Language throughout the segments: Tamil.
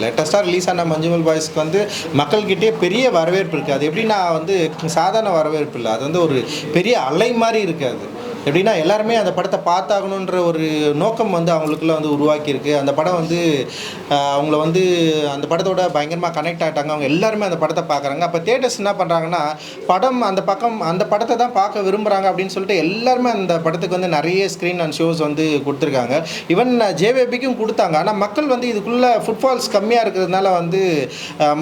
லேட்டஸ்ட்டாக ரிலீஸ் ஆன மஞ்சுமல் பாய்ஸ்க்கு வந்து மக்கள்கிட்டே பெரிய வரவேற்பு இருக்குது அது எப்படின்னா வந்து சாதாரண வரவேற்பு இல்லை. அது வந்து ஒரு பெரிய அலை மாதிரி இருக்காது எப்படின்னா எல்லாருமே அந்த படத்தை பார்த்தாகணுன்ற ஒரு நோக்கம் வந்து அவங்களுக்குள்ள வந்து உருவாக்கியிருக்கு. அந்த படம் வந்து அவங்கள வந்து அந்த படத்தோட பயங்கரமாக கனெக்ட் ஆகிட்டாங்க அவங்க எல்லாருமே அந்த படத்தை பார்க்குறாங்க. அப்போ தேட்டர்ஸ் என்ன பண்ணுறாங்கன்னா படம் அந்த பக்கம் அந்த படத்தை தான் பார்க்க விரும்புகிறாங்க அப்படின்னு சொல்லிட்டு எல்லாருமே அந்த படத்துக்கு வந்து நிறைய ஸ்க்ரீன் அண்ட் ஷோஸ் வந்து கொடுத்துருக்காங்க. ஈவன் ஜேவேபிக்கும் கொடுத்தாங்க. ஆனால் மக்கள் வந்து இதுக்குள்ளே ஃபுட்ஃபால்ஸ் கம்மியாக இருக்கிறதுனால வந்து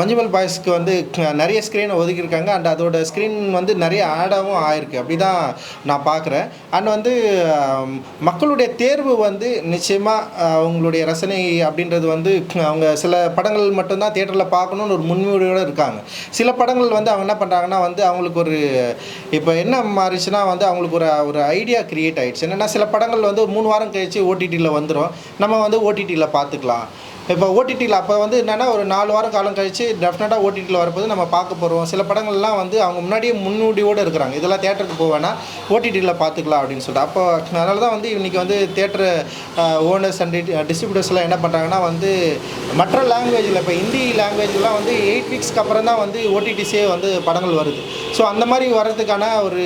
மஞ்சுமல் பாய்ஸ்க்கு வந்து நிறைய ஸ்க்ரீனை ஒதுக்கியிருக்காங்க. அண்ட் அதோட ஸ்க்ரீன் வந்து நிறைய ஆடாகவும் ஆயிருக்கு. அப்படி தான் நான் பார்க்குறேன். அண்ட் வந்து um, மக்களுடைய தேர்வு வந்து நிச்சயமாக uh, அவங்களுடைய ரசனை அப்படின்றது வந்து அவங்க சில படங்கள் மட்டும்தான் தேட்டரில் பார்க்கணுன்னு ஒரு முன்னுரிமையோடு இருக்காங்க. சில படங்கள் வந்து அவங்க என்ன பண்ணுறாங்கன்னா வந்து அவங்களுக்கு ஒரு இப்போ என்ன மாறிச்சுன்னா வந்து அவங்களுக்கு ஒரு ஒரு ஐடியா கிரியேட் ஆகிடுச்சு என்னென்னா சில படங்கள் வந்து மூணு வாரம் கழிச்சு ஓடிடியில் வந்துடும் நம்ம வந்து ஓடிடியில் பார்த்துக்கலாம். இப்போ ஓடிடியில் அப்போ வந்து என்னென்னா ஒரு நாலு வாரம் காலம் கழிச்சு டெஃபினட்டாக ஓடிடியில் வரப்போது நம்ம பார்க்க போகிறோம் சில படங்கள்லாம் வந்து அவங்க முன்னாடியே முன்னோடியோடு இருக்கிறாங்க. இதெல்லாம் தேட்டருக்கு போவேன்னா ஓடிடியில் பார்த்துக்கலாம் அப்படின்னு சொல்லிட்டு. அப்போ அதனால தான் வந்து இன்றைக்கி வந்து தேட்டர் ஓனர்ஸ் அண்ட் டிஸ்ட்ரிபியூட்டர்ஸ்லாம் என்ன பண்ணுறாங்கன்னா வந்து மற்ற லாங்குவேஜில் இப்போ ஹிந்தி லாங்குவேஜ்லாம் வந்து எயிட் வீக்ஸ்க்கு அப்புறம் தான் வந்து ஓடிடிஸே வந்து படங்கள் வருது. ஸோ அந்த மாதிரி வர்றதுக்கான ஒரு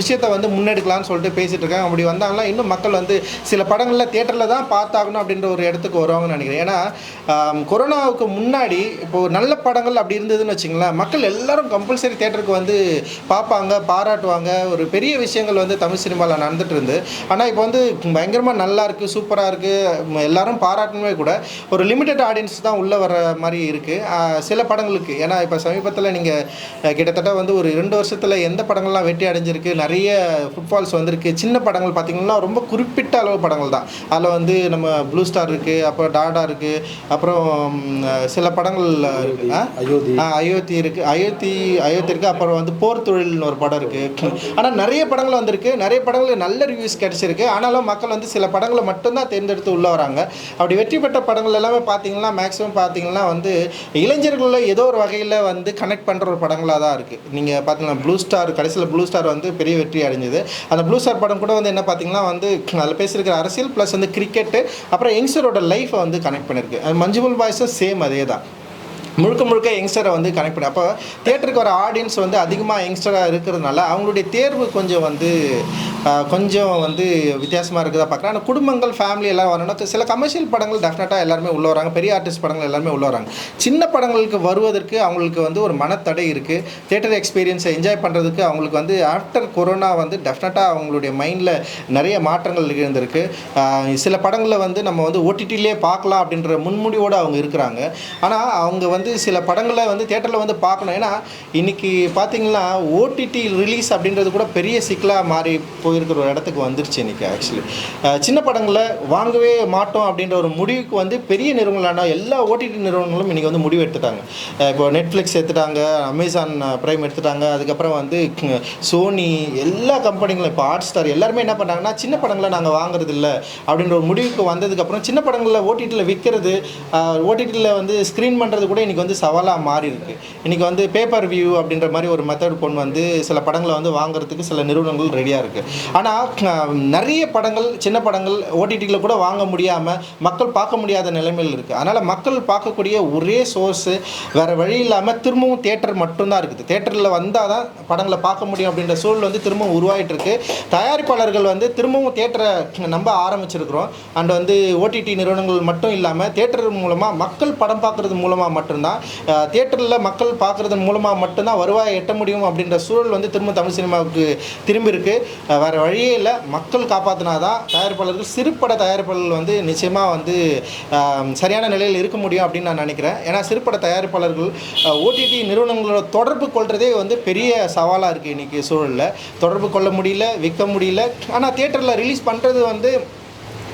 விஷயத்தை வந்து முன்னெடுக்கலாம்னு சொல்லிட்டு பேசிகிட்டு இருக்காங்க. அப்படி வந்தாங்கன்னா இன்னும் மக்கள் வந்து சில படங்களில் தேட்டரில் தான் பார்த்தாகணும் அப்படின்ற ஒரு இடத்துக்கு வருவாங்கன்னு நினைக்கிறேன். ஏன்னா கொரோனாவுக்கு முன்னாடி இப்போது நல்ல படங்கள் அப்படி இருந்ததுன்னு வச்சுங்களேன் மக்கள் எல்லாரும் கம்பல்சரி தேட்டருக்கு வந்து பார்ப்பாங்க பாராட்டுவாங்க. ஒரு பெரிய விஷயங்கள் வந்து தமிழ் சினிமாவில் நடந்துட்டு இருந்து. ஆனால் இப்போ வந்து பயங்கரமாக நல்லா இருக்குது சூப்பராக இருக்குது எல்லாரும் பாராட்டணுமே கூட ஒரு லிமிட்டட் ஆடியன்ஸ் தான் உள்ளே வர மாதிரி இருக்குது சில படங்களுக்கு. ஏன்னா இப்போ சமீபத்தில் நீங்கள் கிட்டத்தட்ட வந்து ஒரு ரெண்டு வருஷத்தில் எந்த படங்கள்லாம் வெற்றி அடைஞ்சிருக்கு நிறைய ஃபுட்பால்ஸ் வந்திருக்கு. சின்ன படங்கள் பார்த்திங்கன்னா ரொம்ப குறிப்பிட்ட அளவு படங்கள் தான். அதில் வந்து நம்ம ப்ளூ ஸ்டார் இருக்குது அப்புறம் டாடா இருக்குது அப்புறம் சில படங்கள்? அயோத்தி. அயோத்தி. இருக்குது அயோத்தி அயோத்தி இருக்குது அப்புறம் வந்து போர் தொழில்னு ஒரு படம் இருக்குது ஆனால் நிறைய படங்கள் வந்திருக்கு. நிறைய படங்கள் நல்ல ரிவ்யூஸ் கிடச்சிருக்கு. ஆனாலும் மக்கள் வந்து சில படங்களை மட்டும்தான் தேர்ந்தெடுத்து உள்ளே வராங்க. அப்படி வெற்றி பெற்ற படங்கள் எல்லாமே பார்த்தீங்கன்னா மேக்ஸிமம் பார்த்தீங்கன்னா வந்து இளைஞர்களில் ஏதோ ஒரு வகையில் வந்து கனெக்ட் பண்ணுற ஒரு படங்களாக தான் இருக்குது நீங்கள் பார்த்தீங்கன்னா ப்ளூ ஸ்டார் கடைசியில் ப்ளூ ஸ்டார் வந்து பெரிய வெற்றி அடைஞ்சது. அந்த ப்ளூ ஸ்டார் படம் கூட வந்து என்ன பார்த்தீங்கன்னா வந்து அதில் பேசியிருக்கிற அரசியல் ப்ளஸ் வந்து கிரிக்கெட்டு அப்புறம் யங்ஸ்டரோட லைஃப்பை வந்து கனெக்ட் பண்ணியிருக்கு அது மஞ்சுமல் பாய்ஸும் சேம் அதே தான் முழுக்க முழுக்க யங்ஸ்டரை வந்து கனெக்ட் பண்ணி அப்போ தேட்டருக்கு வர ஆடியன்ஸ் வந்து அதிகமாக யங்ஸ்டராக இருக்கிறதுனால அவங்களுடைய தேர்வு கொஞ்சம் வந்து கொஞ்சம் வந்து வித்தியாசமாக இருக்குதா பார்க்குறேன். ஆனால் குடும்பங்கள் ஃபேமிலி எல்லாம் வரணும்னா சில கமர்ஷியல் படங்கள் டெஃபினட்டாக எல்லாருமே உள்ள வராங்க. பெரிய ஆர்டிஸ்ட் படங்கள் எல்லாருமே உள்ள வராங்க. சின்ன படங்களுக்கு வருவதற்கு அவங்களுக்கு வந்து ஒரு மனத்தடை இருக்குது தேட்டர் எக்ஸ்பீரியன்ஸை என்ஜாய் பண்ணுறதுக்கு அவங்களுக்கு வந்து ஆஃப்டர் கொரோனா வந்து டெஃபினட்டாக அவங்களுடைய மைண்டில் நிறைய மாற்றங்கள் இருந்திருக்கு சில படங்களில் வந்து நம்ம வந்து ஓடிடிலே பார்க்கலாம் அப்படின்ற முன்முடிவோடு அவங்க இருக்கிறாங்க. ஆனால் அவங்க வந்து சில படங்களை வந்து தேட்டரில் வந்து பார்க்கணும். ஏன்னா இன்றைக்கி பார்த்தீங்கன்னா ஓடிடி ரிலீஸ் அப்படின்றது கூட பெரிய சிக்கலாக மாறி போயிருக்கிற ஒரு இடத்துக்கு வந்துருச்சு இன்றைக்கி ஆக்சுவலி சின்ன படங்களை வாங்கவே மாட்டோம் அப்படின்ற ஒரு முடிவுக்கு வந்து பெரிய நிறுவனங்களான எல்லா ஓடிடி நிறுவனங்களும் இன்றைக்கி வந்து முடிவு எடுத்துட்டாங்க. இப்போ நெட்ஃப்ளிக்ஸ் எடுத்துட்டாங்க அமேசான் ப்ரைம் எடுத்துட்டாங்க அதுக்கப்புறம் வந்து சோனி எல்லா கம்பெனிகளும் இப்போ ஹாட் ஸ்டார் எல்லாருமே என்ன பண்ணாங்கன்னா சின்ன படங்களை நாங்கள் வாங்குறது இல்லை அப்படின்ற ஒரு முடிவுக்கு வந்ததுக்கப்புறம் சின்ன படங்களில் ஓடிடியில் விற்கிறது ஓடிடியில் வந்து ஸ்க்ரீன் பண்ணுறது கூட இன்றைக்கி வந்து சவாலாக மாறி இருக்கு. இன்றைக்கி வந்து பேப்பர் வியூ அப்படின்ற மாதிரி ஒரு மெத்தட் கொண்டு வந்து சில படங்களை வந்து வாங்குறதுக்கு சில நிறுவனங்கள் ரெடியாக இருக்குது ஆனால் நிறைய படங்கள் சின்ன படங்கள் ஓடிடியில் கூட வாங்க முடியாமல் மக்கள் பார்க்க முடியாத நிலைமையில் இருக்குது அதனால் மக்கள் பார்க்கக்கூடிய ஒரே சோர்ஸு வேறு வழி இல்லாமல் திரும்பவும் தேட்டர் மட்டும்தான் இருக்குது. தேட்டரில் வந்தால் தான் படங்களை பார்க்க முடியும் அப்படின்ற சூழல் வந்து திரும்பவும் உருவாகிட்டு இருக்கு. தயாரிப்பாளர்கள் வந்து திரும்பவும் தேட்டரை நம்ப ஆரம்பிச்சிருக்கிறோம். அண்ட் வந்து ஓடிடி நிறுவனங்கள் மட்டும் இல்லாமல் தேட்டர் மூலமாக மக்கள் படம் பார்க்குறது மூலமாக மட்டும் மட்டும்தான். தேட்டரில் மக்கள் பார்க்குறது மூலமாக மட்டும்தான் வருவாயை எட்ட முடியும் அப்படின்ற சூழல் வந்து திரும்ப தமிழ் சினிமாவுக்கு திரும்பி இருக்குது வேறு வழியே இல்லை. மக்கள் காப்பாற்றினா தான் தயாரிப்பாளர்கள் சிறுபட தயாரிப்பாளர்கள் வந்து நிச்சயமாக வந்து சரியான நிலையில் இருக்க முடியும் அப்படின்னு நான் நினைக்கிறேன். ஏன்னா சிறுபட தயாரிப்பாளர்கள் ஓடிடி நிறுவனங்களோட தொடர்பு கொள்கிறதே வந்து பெரிய சவாலாக இருக்குது இன்றைக்கி சூழலில். தொடர்பு கொள்ள முடியல விற்க முடியல. ஆனால் தேட்டரில் ரிலீஸ் பண்ணுறது வந்து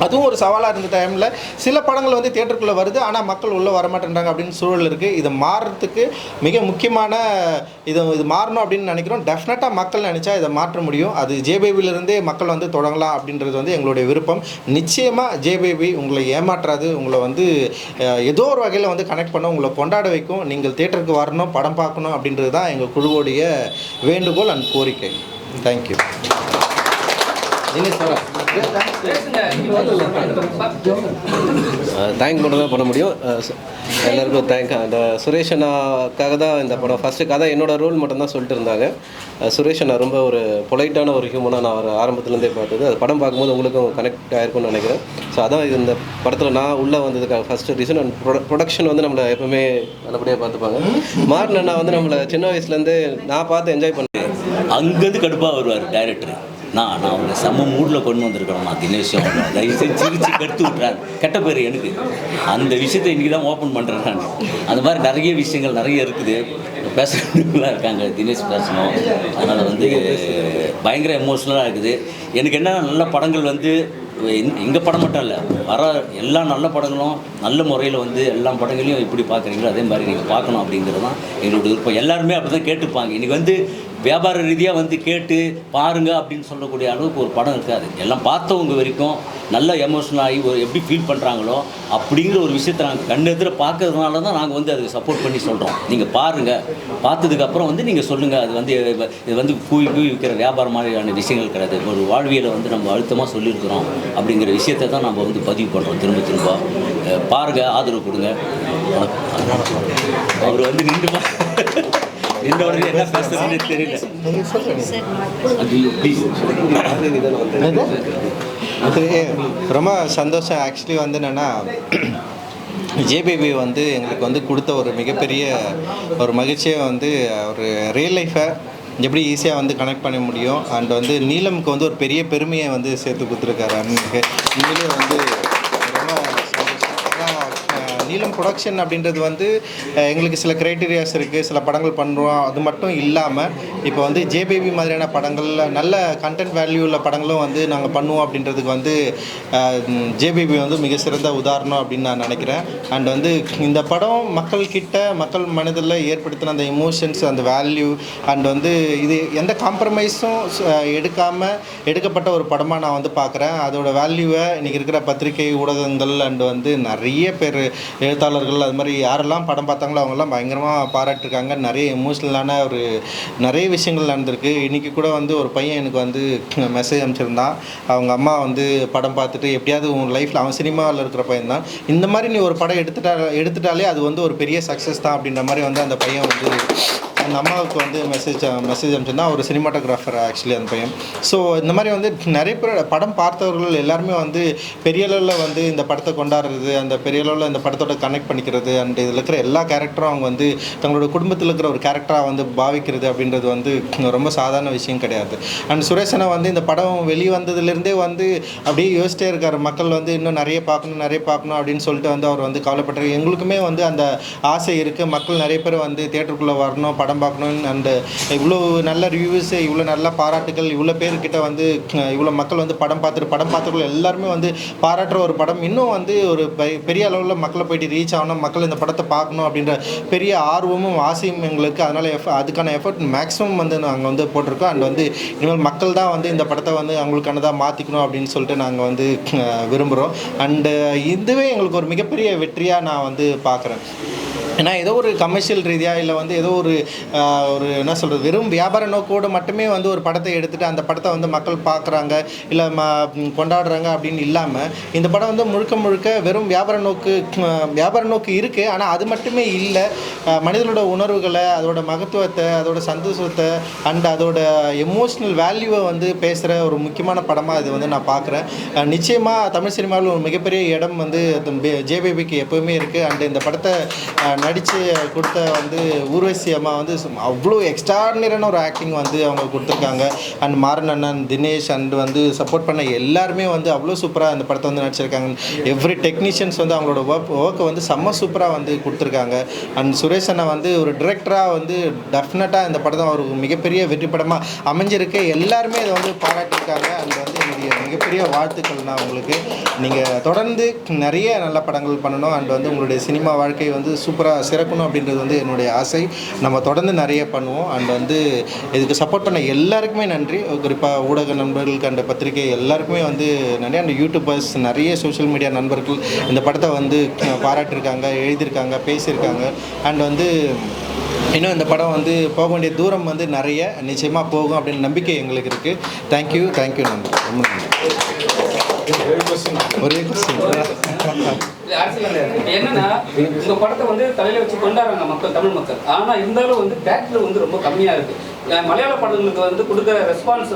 அதுவும் ஒரு சவாலாக இருந்த டைமில் சில படங்கள் வந்து தேட்டருக்குள்ளே வருது. ஆனால் மக்கள் உள்ளே வரமாட்டேன்றாங்க அப்படின்னு சூழல் இருக்குது இது மாறுறதுக்கு மிக முக்கியமான இது இது மாறணும் அப்படின்னு நினைக்கிறோம். டெஃபினட்டாக மக்கள் நினச்சா இதை மாற்ற முடியும். அது ஜேபேபிலிருந்தே மக்கள் வந்து தொடங்கலாம் அப்படின்றது வந்து எங்களுடைய விருப்பம். நிச்சயமாக ஜேபேபி உங்களை ஏமாற்றாது. உங்களை வந்து ஏதோ ஒரு வகையில் வந்து கனெக்ட் பண்ண உங்களை கொண்டாட வைக்கும். நீங்கள் தேட்டருக்கு வரணும் படம் பார்க்கணும் அப்படின்றது தான் எங்கள் குழுவோடைய வேண்டுகோள் அண்ட் கோரிக்கை. தேங்க்யூ தேங்க் மட்டும் தான் பண்ண முடியும். எல்லாருக்கும் தேங்க் அந்த சுரேஷ் அண்ணாக்காக தான் இந்த படம் ஃபஸ்ட்டு கதை என்னோட ரோல் மட்டும்தான் சொல்லிட்டு இருந்தாங்க. சுரேஷ் அண்ணா ரொம்ப ஒரு பொலைட்டான ஒரு ஹியூமனாக நான் ஒரு ஆரம்பத்துலேருந்தே பார்த்தது. அது படம் பார்க்கும்போது உங்களுக்கும் கனெக்ட் ஆயிருக்கும்னு நினைக்கிறேன். ஸோ அதான் இது இந்த படத்தில் நான் உள்ளே வந்ததுக்காக ஃபஸ்ட்டு ரீசன் அண்ட் ப்ரொடக்ஷன் வந்து நம்மளை எப்பவுமே நல்லபடியாக பார்த்துப்பாங்க. மாறன் அண்ணா வந்து நம்மளை சின்ன வயசுலேருந்து நான் பார்த்து என்ஜாய் பண்ணேன் அங்கேருந்து கடுப்பாக வருவார் டேரக்டர் நான் நான் அவனை செம்ம மூடில் கொண்டு வந்திருக்கிறேன் நான் தினேஷும் அவனை. தயவு செஞ்சு சிரிச்சு கெடுத்து விட்றாரு கெட்ட பேர் எனக்கு. அந்த விஷயத்தை இன்றைக்கி தான் ஓப்பன் பண்ணுறேன் நான். அந்த மாதிரி நிறைய விஷயங்கள் நிறைய இருக்குது. பேசுகிறவங்களாம் இருக்காங்க. தினேஷ் பேசணும். அதனால் வந்து பயங்கர எமோஷ்னலாக இருக்குது. எனக்கு என்ன நல்ல படங்கள் வந்து எங்கள் படம் மட்டும் இல்லை வர எல்லா நல்ல படங்களும் நல்ல முறையில் வந்து எல்லா படங்களையும் எப்படி பார்க்குறீங்களோ அதே மாதிரி நீங்கள் பார்க்கணும் அப்படிங்கிறது தான் எங்களோட விருப்பம். எல்லாருமே அப்படி தான் கேட்டுப்பாங்க. இன்றைக்கி வந்து வியாபார ரீதியாக வந்து கேட்டு பாருங்க அப்படின்னு சொல்லக்கூடிய அளவுக்கு ஒரு படம் இருக்காது எல்லாம் பார்த்தவங்க வரைக்கும் நல்ல எமோஷனல் ஆகி ஒரு எப்படி ஃபீல் பண்ணுறாங்களோ அப்படிங்கிற ஒரு விஷயத்தை நாங்கள் கண்ணெதிர பார்க்கறதுனால தான் நாங்கள் வந்து அதுக்கு சப்போர்ட் பண்ணி சொல்கிறோம் நீங்கள் பாருங்கள் பார்த்ததுக்கப்புறம் வந்து நீங்கள் சொல்லுங்கள் அது வந்து இது வந்து கூவி கூவி விற்கிற வியாபாரம் மாதிரியான விஷயங்கள் கிடையாது. ஒரு வாழ்வியலை வந்து நம்ம அழுத்தமாக சொல்லியிருக்கிறோம் அப்படிங்கிற விஷயத்தை தான் நம்ம வந்து பதிவு பண்ணுறோம் திரும்ப திரும்ப. பாருங்கள் பாருங்க. ஆதரவு கொடுங்க. அவர் வந்து நின்று உடனே என்ன பேசுறதுன்னு தெரியல. அது ரொம்ப சந்தோஷம். ஆக்சுவலி வந்து என்னென்னா ஜேபிபி வந்து எங்களுக்கு வந்து கொடுத்த ஒரு மிகப்பெரிய ஒரு மகிழ்ச்சியை வந்து ஒரு ரியல் லைஃப்பை எப்படி ஈஸியாக வந்து கனெக்ட் பண்ண முடியும். அண்ட் வந்து நீலமுக்கு வந்து ஒரு பெரிய பெருமையை வந்து சேர்த்து கொடுத்துருக்காரு அண்ணனுக்கு. உண்மையிலேயே வந்து ரொம்ப சந்தோஷம். ஏன்னா, அஹ், நீலம் ப்ரொடக்ஷன் அப்படின்றது வந்து எங்களுக்கு சில க்ரைட்டீரியாஸ் இருக்குது சில படங்கள் பண்ணுறோம் அது மட்டும் இல்லாமல் இப்போ வந்து ஜேபிபி மாதிரியான படங்களில் நல்ல கண்டென்ட் வேல்யூ உள்ள படங்களும் வந்து நாங்கள் பண்ணுவோம் அப்படின்றதுக்கு வந்து ஜேபிபி வந்து மிக சிறந்த உதாரணம் அப்படின்னு நான் நினைக்கிறேன். அண்ட் வந்து இந்த படம் மக்கள் கிட்ட மக்கள் மனதில் ஏற்படுத்தின அந்த எமோஷன்ஸ் அந்த வேல்யூ அண்ட் வந்து இது எந்த காம்ப்ரமைஸும் எடுக்காமல் எடுக்கப்பட்ட ஒரு படமாக நான் வந்து பார்க்குறேன். அதோட வேல்யூவை இன்றைக்கி இருக்கிற பத்திரிகை ஊடகங்கள் அண்ட் வந்து நிறைய பேர் எழுத்தாளர்கள் அது மாதிரி யாரெல்லாம் படம் பார்த்தாங்களோ அவங்கெல்லாம் பயங்கரமாக பாராட்டிருக்காங்க. நிறைய எமோஷ்னலான ஒரு நிறைய விஷயங்கள் நடந்திருக்கு. இன்றைக்கி கூட வந்து ஒரு பையன் எனக்கு வந்து மெசேஜ் அனுப்பிச்சிருந்தான். அவங்க அம்மா வந்து படம் பார்த்துட்டு எப்படியாவது உன் லைஃப்பில் அவன் சினிமாவில் இருக்கிற பையன் தான். இந்த மாதிரி நீ ஒரு படம் எடுத்துட்டா எடுத்துட்டாலே அது வந்து ஒரு பெரிய சக்ஸஸ் தான் அப்படின்ற மாதிரி வந்து அந்த பையன் வந்து அந்த அம்மாவுக்கு வந்து மெசேஜ் மெசேஜ் அனுப்பிச்சிருந்தா ஒரு சினிமாட்டோகிராஃபர் ஆக்சுவலி அந்த பையன். ஸோ இந்த மாதிரி வந்து நிறைய பேர் படம் பார்த்தவர்கள் எல்லாருமே வந்து பெரிய அளவில் வந்து இந்த படத்தை கொண்டாடுறது அந்த பெரிய அளவில் இந்த படத்தோட கனெக்ட் பண்ணிக்கிறது அண்ட் இதில் இருக்கிற எல்லா கேரக்டரும் அவங்க வந்து தங்களோட குடும்பத்தில் இருக்கிற ஒரு கேரக்டராக வந்து பாவிக்கிறது அப்படின்றது வந்து ரொம்ப சாதாரண விஷயம் கிடையாது. அண்ட் சுரேஷனை வந்து இந்த படம் வெளிவந்ததுலேருந்தே வந்து அப்படியே யோசிச்சிட்டே இருக்கார். மக்கள் வந்து இன்னும் நிறைய பார்க்கணும் நிறைய பார்க்கணும் அப்படின்னு சொல்லிட்டு வந்து அவர் வந்து கவலைப்பட்டார் எங்களுக்குமே வந்து அந்த ஆசை இருக்குது மக்கள் நிறைய பேர் வந்து தேட்டருக்குள்ளே வரணும் படம் பார்க்கணும் அண்டு இவ்வளோ நல்ல ரிவ்யூஸ் இவ்வளோ நல்ல பாராட்டுகள் இவ்வளோ பேர்கிட்ட வந்து இவ்வளோ மக்கள் வந்து படம் பார்த்துட்டு படம் பார்த்துருக்க எல்லாருமே வந்து பாராட்டுற ஒரு படம். இன்னும் வந்து ஒரு பெ- பெரிய அளவில் மக்களை போயிட்டு ரீச் ஆகணும் மக்கள் இந்த படத்தை பார்க்கணும் அப்படின்ற பெரிய ஆர்வமும் ஆசையும் எங்களுக்கு. அதனால் எஃப் அதுக்கான எஃபர்ட் மேக்ஸிமம் வந்து நாங்கள் வந்து போட்டிருக்கோம். அண்ட் வந்து இனிமேல் மக்கள் தான் வந்து இந்த படத்தை வந்து அவங்களுக்கானதாக மாற்றிக்கணும் அப்படின்னு சொல்லிட்டு நாங்கள் வந்து விரும்புகிறோம் அண்டு இதுவே எங்களுக்கு ஒரு மிகப்பெரிய வெற்றியாக நான் வந்து பார்க்குறேன். ஏன்னா ஏதோ ஒரு கமர்ஷியல் ரீதியாக இல்லை வந்து ஏதோ ஒரு ஒரு என்ன சொல்கிறது வெறும் வியாபார நோக்கோடு மட்டுமே வந்து ஒரு படத்தை எடுத்துகிட்டு அந்த படத்தை வந்து மக்கள் பார்க்குறாங்க இல்லை ம கொண்டாடுறாங்க அப்படின்னு இல்லாமல் இந்த படம் வந்து முழுக்க முழுக்க வெறும் வியாபார நோக்கு வியாபார நோக்கு இருக்குது ஆனால் அது மட்டுமே இல்லை மனிதனோட உணர்வுகளை அதோட மகத்துவத்தை அதோட சந்தோஷத்தை அண்ட் அதோட எமோஷ்னல் வேல்யூவை வந்து பேசுகிற ஒரு முக்கியமான படமாக இது வந்து நான் பார்க்குறேன் நிச்சயமாக தமிழ் சினிமாவில் ஒரு மிகப்பெரிய இடம் வந்து ஜேபிபிக்கு எப்போவுமே இருக்குது அண்ட் இந்த படத்தை நடித்து கொடுத்த வந்து ஊர்வசி அம்மா வந்து அவ்வளோ எக்ஸ்ட்ராடினரியான ஒரு ஆக்டிங் வந்து அவங்க கொடுத்துருக்காங்க. அண்ட் மாறன் அண்ணன் தினேஷ் அண்ட் வந்து சப்போர்ட் பண்ண எல்லாருமே வந்து அவ்வளோ சூப்பராக அந்த படத்தை வந்து நடிச்சிருக்காங்க. எவ்ரி டெக்னீஷியன்ஸ் வந்து அவங்களோட ஒர்க் ஒர்க்கை வந்து செம்ம சூப்பராக வந்து கொடுத்துருக்காங்க. அண்ட் சுரேஷ் அண்ணா வந்து ஒரு டிரெக்டராக வந்து டெஃபினட்டாக இந்த படம் அவருக்கு மிகப்பெரிய வெற்றி படமாக அமைஞ்சிருக்கு. எல்லாருமே இதை வந்து பாராட்டியிருக்காங்க. அண்ட் வந்து என்னுடைய மிகப்பெரிய வாழ்த்துக்கள் நான் உங்களுக்கு. நீங்கள் தொடர்ந்து நிறைய நல்ல படங்கள் பண்ணணும். அண்ட் வந்து உங்களுடைய சினிமா வாழ்க்கை வந்து சூப்பராக சிறக்கணும் அப்படின்றது வந்து என்னுடைய ஆசை. நம்ம தொடர்ந்து நிறைய பண்ணுவோம். அண்ட் வந்து இதுக்கு சப்போர்ட் பண்ண எல்லாருக்குமே நன்றி. குறிப்பாக ஊடக நண்பர்களுக்கு அந்த பத்திரிகை எல்லாருக்குமே வந்து நிறைய அந்த யூடியூபர்ஸ் நிறைய சோஷியல் மீடியா நண்பர்கள் இந்த படத்தை வந்து பாராட்டிருக்காங்க பாராட்டியிருக்காங்க எழுதியிருக்காங்க பேசியிருக்காங்க. அண்ட் வந்து இன்னும் இந்த படம் வந்து போக வேண்டிய தூரம் வந்து நிறைய நிச்சயமாக போகும் அப்படின்னு நம்பிக்கை எங்களுக்கு இருக்குது தேங்க்யூ தேங்க்யூ நன்றி. ரொம்ப நன்றி. ஒரே என்னன்னா இந்த படத்தை வந்து தலையில வச்சு கொண்டாடுறாங்க மக்கள் தமிழ் மக்கள். ஆனா இருந்தாலும் வந்து பேக்ல வந்து ரொம்ப கம்மியா இருக்கு. மலையாள படங்களுக்கு வந்து கொடுக்குற ரெஸ்பான்ஸ்